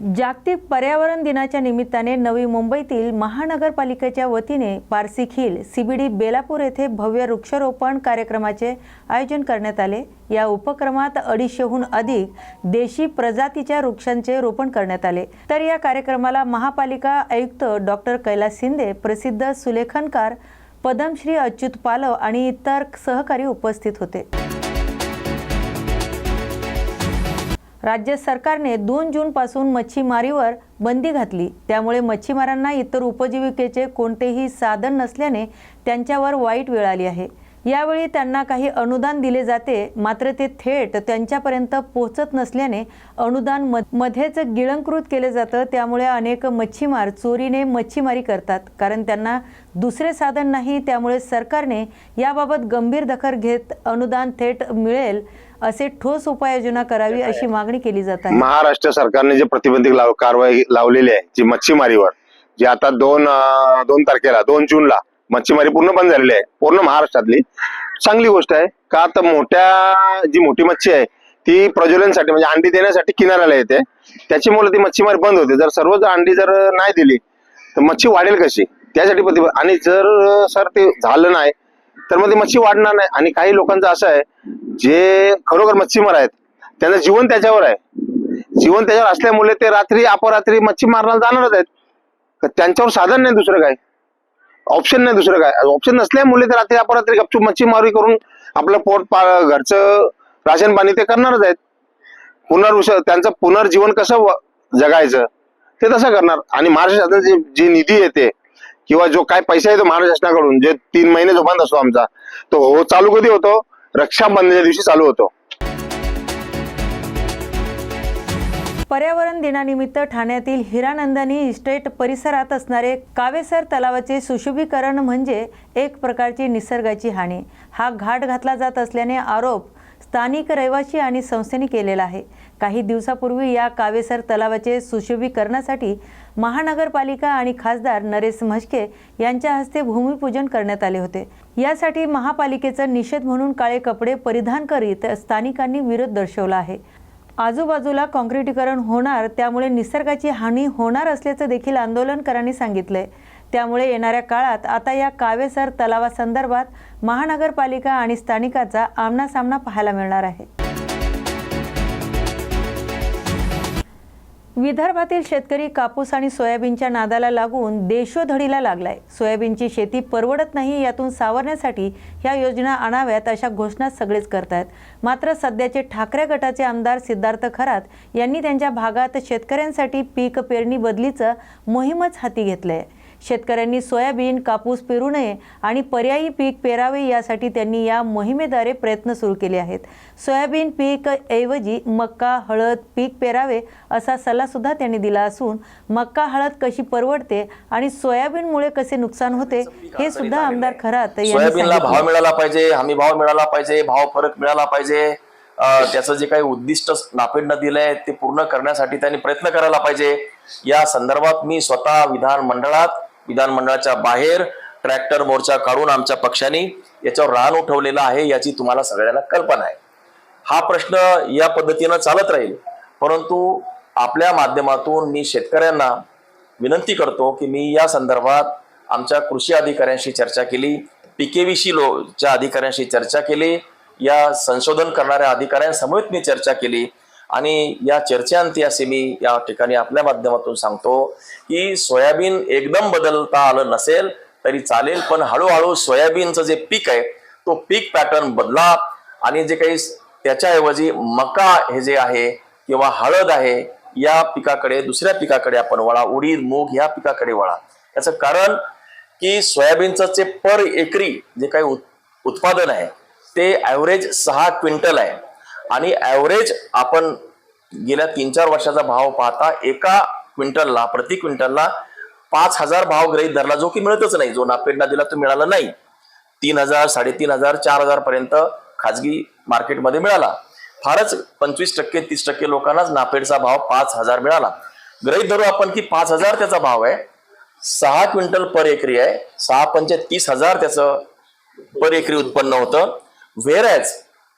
जागतिक पर्यावरण दिनाच्या निमित्ताने नवी मुंबईतील महानगरपालिकेच्या वतीने पारसी खिल सीबीडी बेलापूर येथे भव्य वृक्षारोपण कार्यक्रमाचे आयोजन करण्यात आले. या उपक्रमात अडीचशेहून अधिक देशी प्रजातीच्या वृक्षांचे रोपण करण्यात आले. तर या कार्यक्रमाला महापालिका आयुक्त डॉक्टर कैलास शिंदे प्रसिद्ध सुलेखनकार पद्मश्री अच्युत पालव आणि इतर सहकारी उपस्थित होते. राज्य सरकारने दोन जूनपासून मच्छीमारीवर बंदी घातली. त्यामुळे मच्छीमारांना इतर उपजीविकेचे कोणतेही साधन नसल्याने त्यांच्यावर वाईट वेळ आली आहे. यावेळी त्यांना काही अनुदान दिले जाते मात्र ते थेट त्यांच्यापर्यंत पोहोचत नसल्याने अनुदान म मध्येच गिळंकृत केले जातं. त्यामुळे अनेक मच्छीमार चोरीने मच्छीमारी करतात. कारण त्यांना दुसरे साधन नाही त्यामुळे सरकारने याबाबत गंभीर दखल घेत अनुदान थेट मिळेल असे ठोस उपाययोजना करावी अशी मागणी केली जात आहे. महाराष्ट्र सरकारने जे प्रतिबंधित लाव कारवाई लावलेली आहे जी मच्छीमारीवर जी आता दोन दोन तारखेला दोन जूनला मच्छीमारी पूर्ण बंद झालेली आहे पूर्ण महाराष्ट्रातली. चांगली गोष्ट आहे का तर मोठ्या जी मोठी मच्छी आहे ती प्रज्वलनसाठी म्हणजे अंडी देण्यासाठी किनाऱ्याला येते. त्याच्यामुळे ती मच्छीमारी बंद होते. जर सर्व जर अंडी जर नाही दिली तर मच्छी वाढेल कशी? त्यासाठी प्रतिबंध आणि जर सर ते झालं नाही तर मग ती मच्छी वाढणार नाही. आणि काही लोकांचं असं आहे जे खरोखर मच्छीमार आहेत त्यांचं जीवन त्याच्यावर आहे. जीवन त्याच्यावर असल्यामुळे ते रात्री अपरात्री मच्छी मारणार जाणारच आहेत. तर त्यांच्यावर साधन नाही दुसरं काय ऑप्शन नाही दुसरं काय. ऑप्शन नसल्यामुळे ते रात्री अपरात्री गपचूप मच्छीमारी करून आपलं पोट पा- घरचं राशन पाणी ते करणारच आहेत. पुनर्वस त्यांचं पुनर्जीवन कसं जगायचं ते तसं करणार. आणि महाराष्ट्र शासनाची जी निधी येते किंवा जो काय पैसा येतो महाराष्ट्र शासनाकडून जे तीन महिने जो बंद असतो आमचा तो हो चालू कधी होतो? रक्षाबंधनच्या दिवशी चालू होतो. पर्यावरण दिनानिमित्त ठाण्यातील हिरानंदानी इस्टेट परिसरात असणारे कावेसर तलावाचे सुशोभीकरण म्हणजे एक प्रकारची निसर्गाची हानी. हा घाट घातला जात असल्याने आरोप स्थानिक रहिवासी आणि संस्थेने केलेला आहे. काही दिवसापूर्वी या कावेसर तलावाचे सुशोभीकरणासाठी महानगरपालिका आणि खासदार नरेश म्हस्के यांच्या हस्ते भूमिपूजन करण्यात आले होते. यासाठी महापालिकेचा निषेध म्हणून काळे कपडे परिधान करीत स्थानिकांनी विरोध दर्शवला आहे. आजूबाजूला काँक्रिटीकरण होणार त्यामुळे निसर्गाची हानी होणार असल्याचं देखील आंदोलनकरांनी सांगितलंय. त्यामुळे येणाऱ्या काळात आता या कावेसर तलावासंदर्भात महानगरपालिका आणि स्थानिकाचा आमनासामना पाहायला मिळणार आहे. विदर्भातील शेतकरी कापूस आणि सोयाबीनच्या नादाला लागून देशोधडीला लागलाय. सोयाबीनची शेती परवडत नाही यातून सावरण्यासाठी ह्या योजना आणाव्यात अशा घोषणा सगळेच करतायत. मात्र सध्याचे ठाकरे गटाचे आमदार सिद्धार्थ खरात यांनी त्यांच्या भागात शेतकऱ्यांसाठी पीक पेरणी बदलीचं मोहीमच हाती घेतलंय. शेतकऱ्यांनी सोयाबीन कापूस पेरू नये आणि पर्यायी पीक पेरावे यासाठी त्यांनी या मोहिमेद्वारे प्रयत्न सुरू केले आहेत. सोयाबीन पीक ऐवजी मक्का हळद पीक पेरावे असा सल्ला सुद्धा त्यांनी दिला असून मक्का हळद कशी परवडते आणि सोयाबीनमुळे कसे नुकसान होते हे सुद्धा आमदार खरात यांनी सोयाबीनला भाव मिळाला पाहिजे हमी भाव मिळाला पाहिजे भाव फरक मिळाला पाहिजे. अं, त्याचं जे काही उद्दिष्ट नापेडनं दिलंय ते पूर्ण करण्यासाठी त्यांनी प्रयत्न करायला पाहिजे. या संदर्भात मी स्वतः विधान मंडळात विधानमंडळाच्या बाहेर ट्रॅक्टर मोर्चा काढून आमच्या पक्षाने याच्यावर रान उठवलेला आहे याची तुम्हाला सगळ्यांना कल्पना आहे. हा प्रश्न या पद्धतीनं चालत राहील. परंतु आपल्या माध्यमातून मी शेतकऱ्यांना विनंती करतो की मी या संदर्भात आमच्या कृषी अधिकाऱ्यांशी चर्चा केली पिकेविषयी लोच्या अधिकाऱ्यांशी चर्चा केली या संशोधन करणाऱ्या अधिकाऱ्यांसमवेत मी चर्चा केली. आणि या चर्चेअंती असे मी या ठिकाणी आपल्या माध्यमातून सांगतो की सोयाबीन एकदम बदलता आलं नसेल तरी चालेल पण हळूहळू सोयाबीनचं जे पीक आहे तो पीक पॅटर्न बदला आणि जे काही त्याच्याऐवजी मका हे जे आहे किंवा हळद आहे या पिकाकडे दुसऱ्या पिकाकडे आपण वळा उडीद मूग या पिकाकडे वळा. याचं कारण की सोयाबीनचं जे पर एकरी जे काही उत्पादन आहे ते ॲव्हरेज सहा क्विंटल आहे. आणि ॲव्हरेज आपण गेल्या तीन चार वर्षाचा भाव पाहता एका क्विंटलला प्रति क्विंटलला पाच हजार भाव ग्रहित धरला जो की मिळतच नाही जो नापेडला दिला तो मिळाला नाही. तीन हजार साडेतीन हजार चार हजार पर्यंत खाजगी मार्केटमध्ये मिळाला. फारच पंचवीस टक्के तीस टक्के लोकांनाच नापेडचा भाव पाच हजार मिळाला. ग्रहित धरू आपण की पाच हजार त्याचा भाव आहे. सहा क्विंटल पर एकरी आहे. सहा पंचे तीस हजार त्याचं पर एकरी उत्पन्न होतं. व्हेरॅज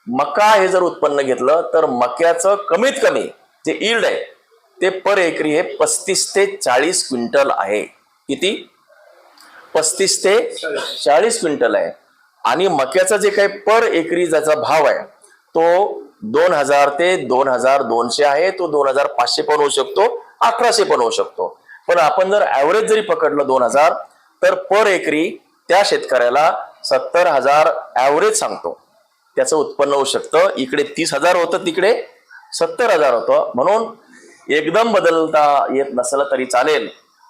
मका हे जर उत्पन्न घेतलं तर मक्याचं कमीत कमी जे इल्ड आहे ते पर एकरी हे पस्तीस ते चाळीस क्विंटल आहे. किती? पस्तीस ते चाळीस क्विंटल आहे. आणि मक्याचा जे काही पर एकरी ज्याचा भाव आहे तो दोन हजार ते दोन हजार दोनशे आहे तो दोन हजार पाचशे पण होऊ शकतो अठराशे पण होऊ शकतो. पण आपण जर ऍव्हरेज जरी पकडलं दोन हजार तर पर एकरी त्या शेतकऱ्याला सत्तर हजार ऍव्हरेज सांगतो. त्याचं उत्पन्न होऊ शकतं. इकडे तीस हजार होतं तिकडे सत्तर हजार होतं. म्हणून एकदम बदलता येत नसलं तरी चालेल.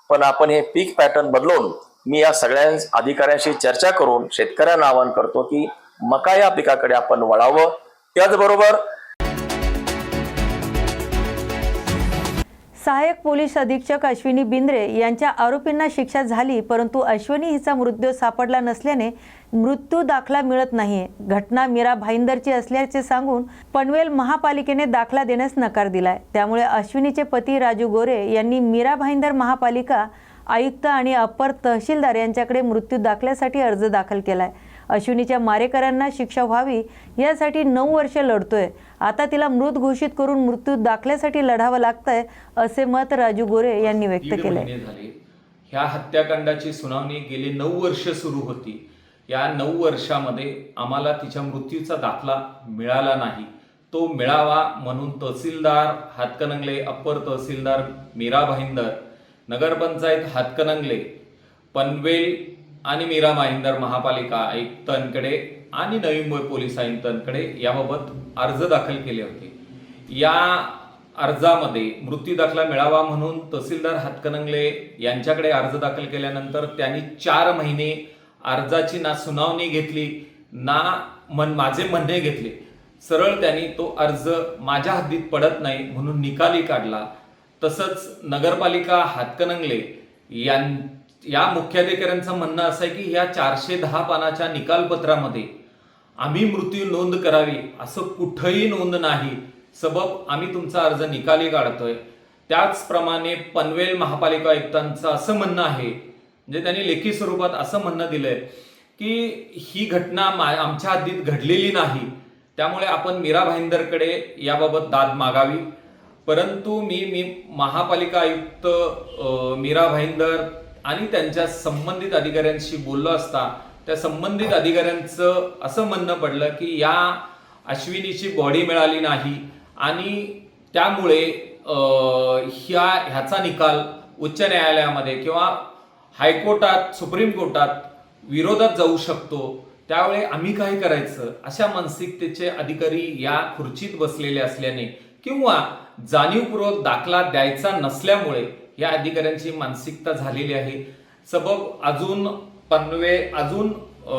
पण आपण हे पीक पॅटर्न बदलून मी या सगळ्या अधिकाऱ्यांशी चर्चा करून शेतकऱ्यांना आवाहन करतो की मका या पिकाकडे आपण वळावं. त्याचबरोबर सहाय्यक पोलीस अधीक्षक अश्विनी बिंद्रे यांच्या आरोपींना शिक्षा झाली परंतु अश्विनी हिचा मृत्यू सापडला नसल्याने मृत्यू दाखला मिळत नाहीये. घटना मीरा भाईंदरची असल्याचे सांगून पनवेल महापालिकेने दाखला देण्यास नकार दिलाय. त्यामुळे अश्विनीचे पती राजू गोरे यांनी मीरा भाईंदर महापालिका आयुक्त आणि अप्पर तहसीलदार यांच्याकडे मृत्यू दाखल्यासाठी अर्ज दाखल केलाय. अश्विनीच्या मारेकऱ्यांना शिक्षा व्हावी यासाठी नऊ वर्ष लढतोय. आता तिला मृत घोषित करून मृत्यू दाखल्यासाठी लढावं लागतंय असे मत राजू गोरे यांनी व्यक्त झाले. ह्या हत्याकांडाची सुनावणी गेली नऊ वर्ष सुरू होती. या नऊ वर्षामध्ये आम्हाला तिच्या मृत्यूचा दाखला मिळाला नाही. तो मिळावा म्हणून तहसीलदार हातकणंगले अप्पर तहसीलदार मीरा भाईंदर नगरपंचायत हातकणंगले पनवेल आणि मीरा माहिंदर महापालिका आयुक्तांकडे आणि नवी मुंबई पोलीस आयुक्तांकडे याबाबत अर्ज दाखल केले होते. या अर्जामध्ये मृत्यू दाखला मिळावा म्हणून तहसीलदार हातकणंगले यांच्याकडे अर्ज दाखल केल्यानंतर त्यांनी चार महिने अर्जाची ना सुनावणी घेतली ना मन माझे म्हणणे घेतले. सरळ त्यांनी तो अर्ज माझ्या हद्दीत पडत नाही म्हणून निकाली काढला. तसंच नगरपालिका हातकणंगले यां या मुख्याधिकाऱ्यांचं म्हणणं असं आहे की या चारशे दहा पानाच्या निकालपत्रामध्ये आम्ही मृत्यू नोंद करावी असं कुठंही नोंद नाही. सबब आम्ही तुमचा अर्ज निकाली काढतोय. त्याचप्रमाणे पनवेल महापालिका आयुक्तांचं असं म्हणणं आहे म्हणजे त्यांनी लेखी स्वरूपात असं म्हणणं दिलंय की ही घटना मा- आमच्या हद्दीत घडलेली नाही. त्यामुळे आपण मीरा भाईंदरकडे याबाबत दाद मागावी. परंतु मी मी महापालिका आयुक्त मीरा भाईंदर आणि त्यांच्या संबंधित अधिकाऱ्यांशी बोललो असता त्या संबंधित अधिकाऱ्यांचं असं म्हणणं पडलं की या अश्विनीची बॉडी मिळाली नाही आणि त्यामुळे ह्या ह्याचा निकाल उच्च न्यायालयामध्ये किंवा हायकोर्टात सुप्रीम कोर्टात विरोधात जाऊ शकतो. त्यावेळी आम्ही काय करायचं? अशा मानसिकतेचे अधिकारी या खुर्चीत बसलेले असल्याने किंवा जाणीवपूर्वक दाखला द्यायचा नसल्यामुळे या अधिकाऱ्यांची मानसिकता झालेली आहे. सबब अजून पनवे अजून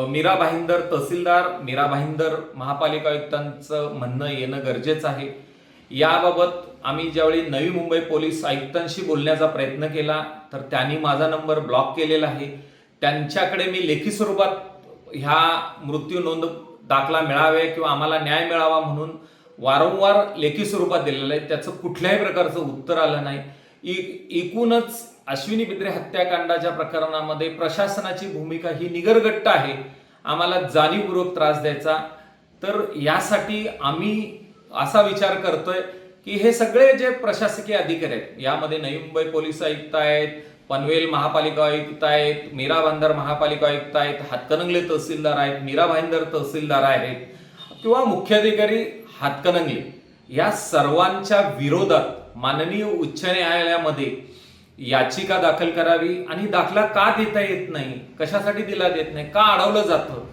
मीरा भाईंदर तहसीलदार मीरा भाईंदर महापालिका आयुक्तांचं म्हणणं येणं गरजेचं आहे. याबाबत आम्ही ज्यावेळी नवी मुंबई पोलीस आयुक्तांशी बोलण्याचा प्रयत्न केला तर त्यांनी माझा नंबर ब्लॉक केलेला आहे. त्यांच्याकडे मी लेखी स्वरूपात ह्या मृत्यू नोंद दाखला मिळावे किंवा आम्हाला न्याय मिळावा म्हणून वारंवार लेखी स्वरूपात दिलेलं आहे. त्याचं कुठल्याही प्रकारचं उत्तर आलं नाही. एकूणच अश्विनी बिद्रे हत्याकांडाच्या प्रकरणामध्ये प्रशासनाची भूमिका ही निगरगट्ट आहे. आम्हाला जाणीवपूर्वक त्रास द्यायचा. तर यासाठी आम्ही असा विचार करतोय की हे सगळे जे प्रशासकीय अधिकारी आहेत यामध्ये नवी मुंबई पोलीस आयुक्त आहेत पनवेल महापालिका आयुक्त आहेत मीरा भांदर महापालिका आयुक्त आहेत हातकणंगले तहसीलदार आहेत मीरा भाईंदर तहसीलदार आहेत किंवा मुख्याधिकारी हातकणंगले या सर्वांच्या विरोधात माननीय उच्च न्यायालयामध्ये याचिका दाखल करावी आणि दाखला का देता येत नाही? कशासाठी दिला देत नाही? का अडवलं जातं?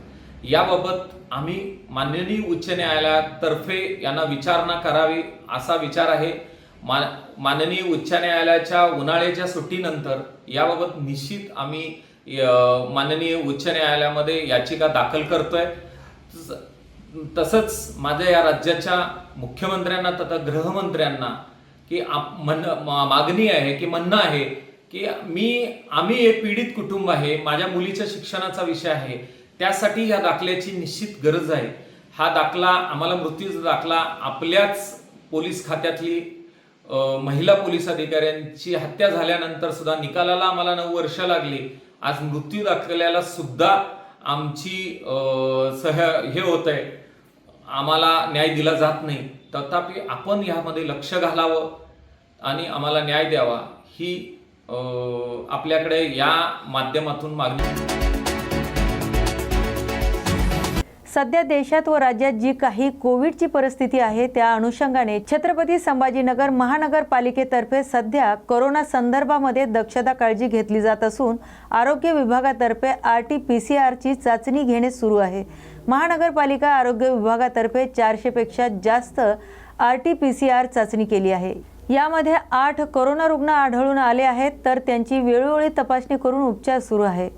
याबाबत आम्ही माननीय उच्च न्यायालयातर्फे यांना विचारणा करावी असा विचार आहे. मा माननीय उच्च न्यायालयाच्या उन्हाळ्याच्या सुट्टीनंतर याबाबत निश्चित आम्ही माननीय उच्च न्यायालयामध्ये याचिका दाखल करतोय. तसंच माझ्या या राज्याच्या मुख्यमंत्र्यांना तथा गृहमंत्र्यांना की आप- म्हण मा- मागणी आहे की म्हणणं आहे की मी आम्ही एक पीडित कुटुंब आहे माझ्या मुलीच्या शिक्षणाचा विषय आहे त्यासाठी या दाखल्याची निश्चित गरज आहे. हा दाखला आम्हाला मृत्यूचा दाखला आपल्याच पोलीस खात्यातली महिला पोलीस अधिकाऱ्यांची हत्या झाल्यानंतर सुद्धा निकालाला आम्हाला नऊ वर्ष लागली. आज मृत्यू दाखल्याला सुद्धा आमची सह हे होत आहे आम्हाला न्याय दिला जात नाही. तथापि आपण यामध्ये लक्ष घालावं. आणि आम्हाला न्याय द्यावा ही आपल्याकडे या माध्यमातून मागणी सध्या देशात व राज्यात जी काही कोविडची परिस्थिती आहे त्या अनुषंगाने छत्रपती संभाजीनगर महानगरपालिकेतर्फे सध्या कोरोना संदर्भामध्ये दक्षता काळजी घेतली जात असून आरोग्य विभागातर्फे आर टी पी सी आरची चाचणी घेणे सुरू आहे. महानगरपालिका आरोग्य विभागातर्फे चारशेपेक्षा जास्त R T P C R चाचणी केली आहे. यामध्ये आठ कोरोना रुग्ण आढळून आले आहेत तर त्यांची वेळोवेळी तपासणी करून उपचार सुरू आहे.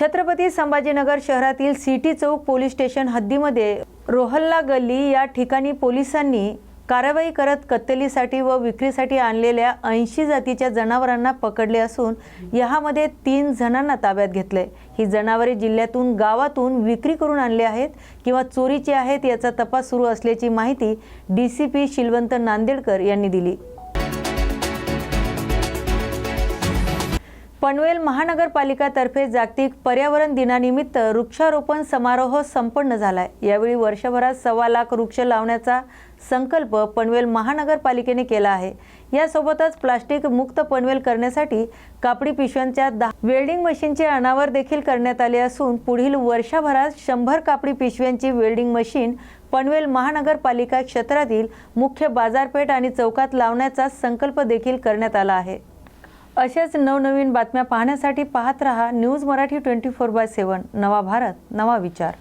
छत्रपती संभाजीनगर शहरातील सिटी चौक पोलीस स्टेशन हद्दीमध्ये रोहल्ला गल्ली या ठिकाणी पोलिसांनी कारवाई करत कत्तलीसाठी व विक्रीसाठी आणलेल्या ऐंशी जातीच्या जनावरांना पकडले असून यामध्ये तीन जणांना ताब्यात घेतले ही जनावरे जिल्ह्यातून गावातून विक्री करून आणले आहेत किंवा चोरीची आहेत याचा तपास सुरू असल्याची माहिती D C P Shilwant Nandedkar यांनी दिली. पनवेल महानगरपालिकातर्फे जागतिक पर्यावरण दिनानिमित्त वृक्षारोपण समारोह संपन्न झालाय. यावेळी वर्षभरात सव्वा लाख वृक्ष लावण्याचा संकल्प पनवेल महानगरपालिकेने केला आहे. यासोबतच प्लास्टिक मुक्त पनवेल करण्यासाठी कापडी पिशव्यांच्या दहा वेल्डिंग मशीनचे अनावर देखील करण्यात आले असून पुढील वर्षभरात शंभर कापडी पिशव्यांची वेल्डिंग मशीन पनवेल महानगरपालिका क्षेत्रातील मुख्य बाजारपेठ आणि चौकात लावण्याचा संकल्प देखील करण्यात आला आहे. अशाच नवनवीन बातम्या पाहण्यासाठी पाहत रहा news Marathi twenty four by seven. नवा भारत नवा विचार.